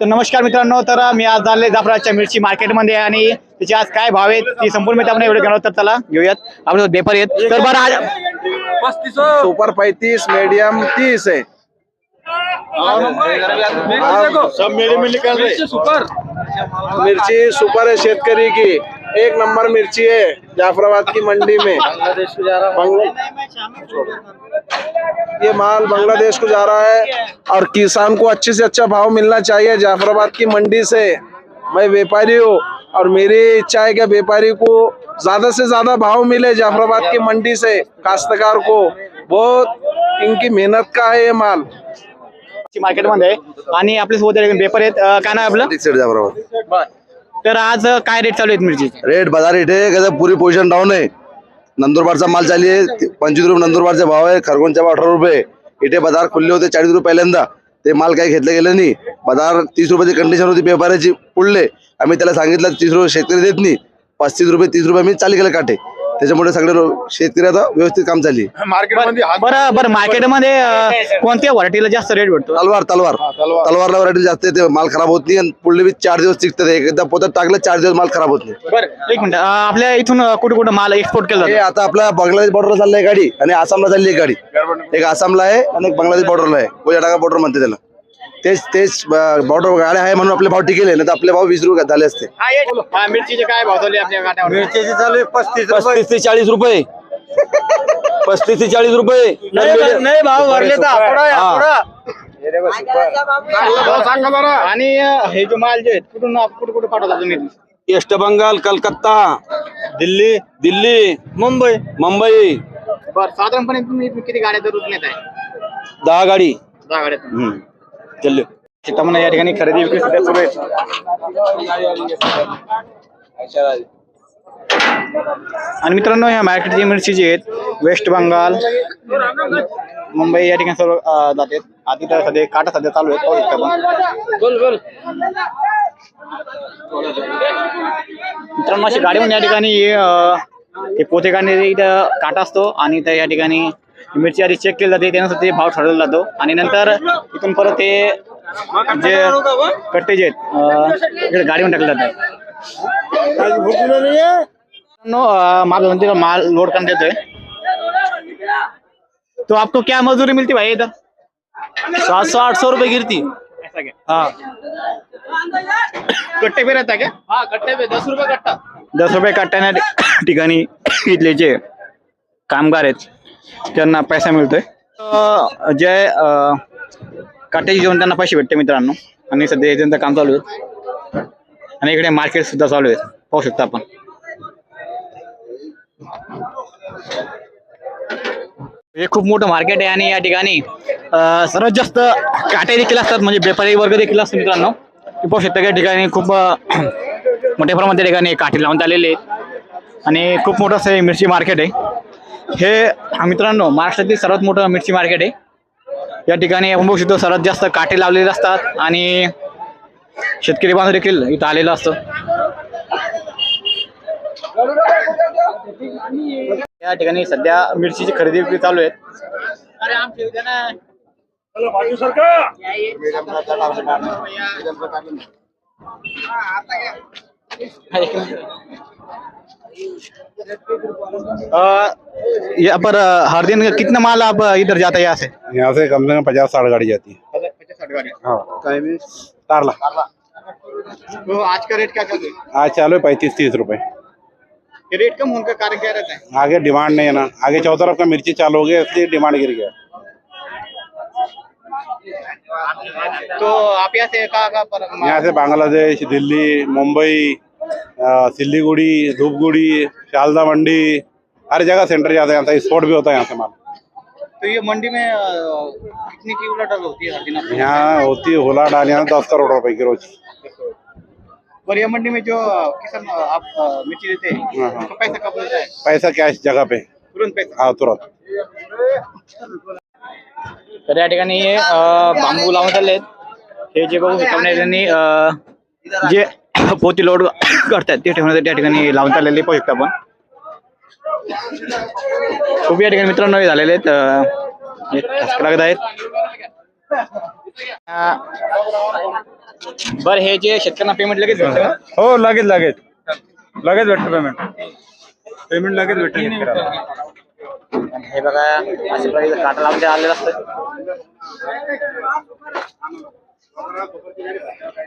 तर नमस्कार मित्रांनो तर मी आज आले जाफराच्या मिरची मार्केटमध्ये आणि त्याचे आज काय भाव आहेत ती संपूर्ण माहिती आपण एवढे घेणार तर चला घेऊयात. आपल्यासोबत पेपर आहेत तर बरं आज सुपर पैंतीस मीडियम तीस है सब मेरे में निकल रहे मिर्ची सुपर है शेतकरी की. एक नंबर मिर्ची है जाफराबाद की मंडी में। बांग्लादेश को जा बांग्ला- ये माल बांग्लादेश को जा रहा है और किसान को अच्छे से अच्छा भाव मिलना चाहिए जाफराबाद की मंडी से। मैं व्यापारी हूँ और मेरी इच्छा है कि व्यापारी को ज़्यादा से ज़्यादा भाव मिले जाफराबाद की मंडी से काश्तकार को। बहुत इनकी मेहनत का है ये माल। मार्केटमध्ये आहे आणि आपल्या सोबत पेपर आहेत अं, काय नाव आपलं? जाफराबाद। तर आज काय रेट चालू आहेत मिरची? रेट बाजार रेट आहे कसं पुरी पोझिशन डाऊन आहे. नंदुरबारचा माल चालू आहे. पंचवीस रुपये नंदुरबारचे भाव आहे. खरगोनचा भाव अठरा रुपये. इथे बाजार खुलले होते चाळीस रुपये पहिल्यांदा. ते माल काही घेतलं गेलं नाही. बाजार तीस रुपयाची कंडिशन होती. व्यापाऱ्याची पुढले. आम्ही त्याला सांगितलं तीस रुपये शेतकरी देत नाही. पस्तीस रुपये तीस रुपये आम्ही चालू केलं काटे. त्याच्यामुळे सगळे शेतकरी आता व्यवस्थित काम चालली. मार्केटमध्ये हात बरं बरं मार्केटमध्ये अं, कोणत्या व्हरायटीला जास्त रेट भेटतो? तलवार तलवार. तलवारला व्हरायटी जास्त आहे ते माल खराब होत नाही आणि पुढले बी चार दिवस टिकतात एकदा पोतात टाकलं चार दिवस माल खराब होत नाही. बरं एक मिनिट. अं, आपल्या इथून अं, कुठे कुठे माल एक्सपोर्ट केला हे जातो? आता आपला बांगलादेश बॉर्डरला चालली आहे गाडी आणि आसामला चालली आहे गाडी. एक आसामला आहे आणि एक बांगलादेश बॉर्डरला आहे. कोजाटाका बॉर्डर म्हणते त्याला. तेच तेच बॉर्डर गाड्या आहे म्हणून आपले भाव टिकेले नाही तर आपले भाव वीस रुपये झाले असते. हा, मिरचीचे काय भाव चालू आहे आपल्या गाड्यावर? मिरचीचे चालू आहे पस्तीस पस्तीस ते चाळीस रुपये. पस्तीस ते चाळीस रुपये. नाही भाव भरले सांगा आणि अं, हे जो माल जे आहेत कुठून कुठे कुठे पाठवता तुम्ही? वेस्ट बंगाल कलकत्ता दिल्ली. दिल्ली मुंबई. मुंबई. बरं साधारणपणे तुम्ही किती गाड्या दररोज नेत आहे दहा गाडी. दहा गाड्या. चल शेतामध्ये या ठिकाणी खरेदी विक्री सध्या सुरू आहे. आणि मित्रांनो ह्या मार्केटची मिरची जी आहेत वेस्ट बंगाल मुंबई या ठिकाणी सर्व जाते आधी तर सध्या काटा सध्या चालू आहे पाहू शकता मित्रांनो अशी गाडी म्हणून या ठिकाणी अं, पोते काढणे इथं काटा असतो आणि त्या या ठिकाणी मिरची आधी चेक केली जाते त्यानुसार ते भाव ठरवला जातो. आणि नंतर इथून परत ते जे कट्टे जे आहेत गाडीवर टाकले जातात. माल म्हणते माल लोड करण्यात येतोय. तो आपको क्या मजदूरी मिलती भाई इधर सात सौ आठ सौ रुपये गिरती. हाँ. कट्टे पे रहता क्या? हाँ कट्टे पे दस रुपये कट्टा. दस रुपये काट्याने ठिकाणी इथले जे कामगार आहेत त्यांना पैसा मिळतोय. जे अं, काट्याची जेवण त्यांना पैसे भेटते मित्रांनो. आणि सध्या त्यांचं काम चालू आहे. आणि इकडे मार्केट सुद्धा चालू आहे. पाहू शकता आपण. हे खूप मोठं मार्केट आहे आणि या ठिकाणी सर्वात जास्त काटे देखील असतात. म्हणजे व्यापारी वर्ग देखील असतो मित्रांनो. पाहू शकता या ठिकाणी खूप मोठ्या प्रमाणात त्या ठिकाणी काठी लावून आलेले आहेत. आणि खूप मोठं असं मिरची मार्केट आहे. हे मित्रांनो महाराष्ट्रातील सर्वात मोठं मिरची मार्केट आहे. या ठिकाणी आपण बघू शकतो सर्वात जास्त काटे लावलेले असतात आणि शेतकरी बांधव देखील इथं आलेला असतो. या ठिकाणी सध्या मिरचीची खरेदी विक्री चालू आहे अ, यहाँ पर हर दिन कितना माल आप इधर जाता है यहाँ से? यहाँ से कम से कम पचास साठ गाड़ी जाती है। हाँ। तारला। तो आज का रेट क्या चल रहा आज चालू है पैंतीस तीस रुपए। है रेट कम होने का कारण क्या रहता है? आगे डिमांड नहीं है ना। आगे चौतरफ का मिर्ची चालू हो गया इसलिए डिमांड गिर गया। तो आप यहाँ से कहाँ कहाँ पर यहाँ से बांग्लादेश दिल्ली मुंबई सिल्लीगुड़ी धूपगुड़ी शालदा मंडी हर जगह सेंटर जाता है यहाँ से एक्सपोर्ट भी होता है यहाँ से माल। तो ये मंडी में कितनी की उलट होती है हर दिन यहाँ होती है होला डाल यहाँ दस करोड़ रुपए की रोज। और ये मंडी में जो किसान आप मिर्ची देते हैं हाँ। पैसा कब मिलता है? पैसा कैश जगह पे? तुरंत पैसा। हाँ तुरंत। तर या ठिकाणी बांबू लावून चालले हे जे बघू शकता त्यांनी जे पोती लोड करतात. ते ठेवण्यासाठी त्या ठिकाणी लावून चाललेले पाहू शकता आपण खूप या ठिकाणी मित्रांनो झालेले आहेत. लागत आहेत. बरं हे जे शेतकऱ्यांना पेमेंट लगेच? हो लगेच लगेच. लगेच भेटतं पेमेंट पेमेंट लगेच भेटतं हे बघा अशा प्रकारे काटा लावून आलेलं असतं